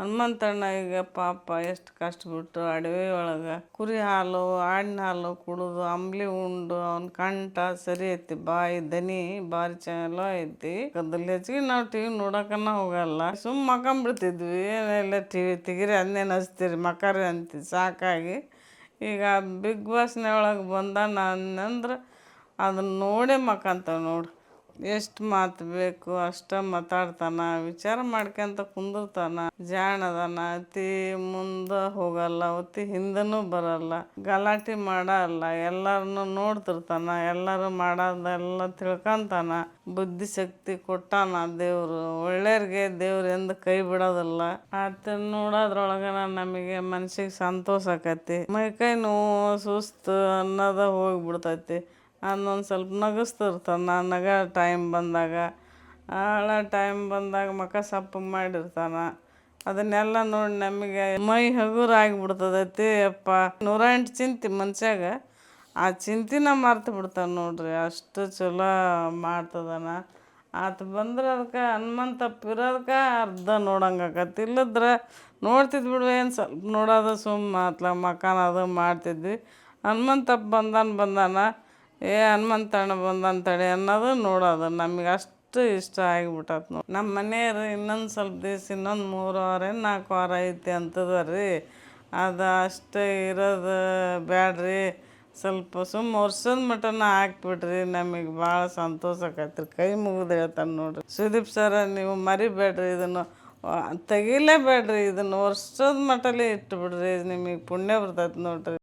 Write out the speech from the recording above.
ಹನುಮಂತಣ್ಣ ಈಗ ಪಾಪ ಎಷ್ಟು ಕಷ್ಟಬಿಟ್ಟು ಅಡವಿ ಒಳಗೆ ಕುರಿ ಹಾಲು ಆಡಿನ ಹಾಲು ಕುಡಿದು, ಅಂಬ್ಲಿ ಉಂಡು, ಅವ್ನ ಕಂಠ ಸರಿ ಐತಿ, ಬಾಯಿ ದನಿ ಬಾರಿ ಚಲೋ ಐತಿ. ಅದ್ರಲ್ಲಿ ಹೆಚ್ಚಿಗೆ ನಾವು ಟಿವಿ ನೋಡಕನ ಹೋಗಲ್ಲ. ಸುಮ್ ಮಕ್ಕಂಬಿಡ್ತಿದ್ವಿ ಏನೆಲ್ಲ ಟಿವಿ ತೆಗಿರಿ ಅದನ್ನೇನು ಹಚ್ತೀರಿ ಮಕ್ಕಾರಿ ಅಂತಿ ಸಾಕಾಗಿ. ಈಗ ಬಿಗ್ ಬಾಸ್ನ ಒಳಗೆ ಬಂದಾನ ಅಂದ್ರೆ ಅದನ್ನ ನೋಡೇ ಮಕ್ಕಂತವ್ ನೋಡು. ಎಷ್ಟು ಮಾತು ಬೇಕು, ಅಷ್ಟ ಮಾತಾಡ್ತಾನ, ವಿಚಾರ ಮಾಡ್ಕೊಂತ ಕುಂದಿರ್ತಾನ. ಜಾಣದಾನ, ಅತಿ ಮುಂದೆ ಹೋಗಲ್ಲ, ಅತಿ ಹಿಂದನೂ ಬರಲ್ಲ, ಗಲಾಟೆ ಮಾಡಲ್ಲ ಎಲ್ಲರನ್ನು ನೋಡ್ತಿರ್ತಾನ, ಎಲ್ಲರೂ ಮಾಡೋದೆಲ್ಲ ತಿಳ್ಕೊಂತಾನ. ಬುದ್ಧಿಶಕ್ತಿ ಕೊಟ್ಟಾನ ದೇವರು ಒಳ್ಳೆಯವ್ರಿಗೆ ದೇವ್ರು ಎಂದು ಕೈ ಬಿಡೋದಿಲ್ಲ. ಆತ ನೋಡೋದ್ರೊಳಗನ ನಮಗೆ ಮನ್ಸಿಗೆ ಸಂತೋಷ ಆಕತಿ. ಮೈ ಕೈ ನೋವು, ಸುಸ್ತು ಅನ್ನೋದ ಹೋಗ್ಬಿಡ್ತೈತಿ. ಅದನ್ನೊಂದು ಸ್ವಲ್ಪ ನಗಿಸ್ತಿರ್ತಾನ ನಗ ಟೈಮ್ ಬಂದಾಗ, ಆಳ ಟೈಮ್ ಬಂದಾಗ ಮಕ ಸಪ್ಪು ಮಾಡಿರ್ತಾನೆ. ಅದನ್ನೆಲ್ಲ ನೋಡಿ ನಮಗೆ ಮೈ ಹಗುರ ಆಗಿಬಿಡ್ತದೈತಿ ಅಪ್ಪ. ನೂರ ಎಂಟು ಚಿಂತೆ ಮನುಷ್ಯಾಗ. ಆ ಚಿಂತಿನ ಮರ್ತು ಬಿಡ್ತಾನೆ ನೋಡ್ರಿ, ಅಷ್ಟು ಚಲೋ ಮಾಡ್ತದನ. ಆತ ಬಂದ್ರೆ ಅದಕ್ಕೆ ಹನುಮಂತಪ್ಪ ಇರೋದಕ್ಕೆ ಅರ್ಧ ನೋಡಂಗೆ ಆಕತಿ. ಇಲ್ಲದ್ರೆ ನೋಡ್ತಿದ್ ಬಿಡು ಏನು ಸ್ವಲ್ಪ ನೋಡೋದು ಸುಮ್ಮ ಅತ್ಲ ಮಕಾನ ಅದು ಮಾಡ್ತಿದ್ವಿ. ಹನುಮಂತಪ್ಪ ಬಂದಾನ ಬಂದಾನ. ಏ, ಹನುಮಂತಣ್ಣ ಬಂದಾನ ತಡಿ ಅನ್ನೋದು ನೋಡೋದು. ನಮಗೆ ಅಷ್ಟು ಇಷ್ಟ ಆಗಿಬಿಟ್ಟತ್ ನೋಡಿ. ನಮ್ಮ ಮನೆಯವ್ರು ಇನ್ನೊಂದು ಸ್ವಲ್ಪ ದಿವ್ಸ ಇನ್ನೊಂದು ಮೂರು ವಾರ, ನಾಲ್ಕು ವಾರ ಐತಿ ಅಂತದ ರೀ ಅದು ಅಷ್ಟೇ ಇರೋದು ಬ್ಯಾಡ್ರಿ. ಸ್ವಲ್ಪ ಸುಮ್ಮ ವರ್ಷದ ಮಟನ ಹಾಕ್ಬಿಡ್ರಿ ನಮಗೆ ಭಾಳ ಸಂತೋಷ ಆಕೈತ್ರಿ. ಕೈ ಮುಗಿದು ಹೇಳ್ತಾನೆ ನೋಡ್ರಿ. ಸುದೀಪ್ ಸರ, ನೀವು ಮರಿಬೇಡ್ರಿ ಇದನ್ನು. ತೆಗಿಲೇಬೇಡ್ರಿ ಇದನ್ನು. ವರ್ಷದ ಮಟಲೇ ಇಟ್ಟುಬಿಡ್ರಿ ನಿಮಗೆ ಪುಣ್ಯ ಬರ್ತೈತೆ ನೋಡ್ರಿ.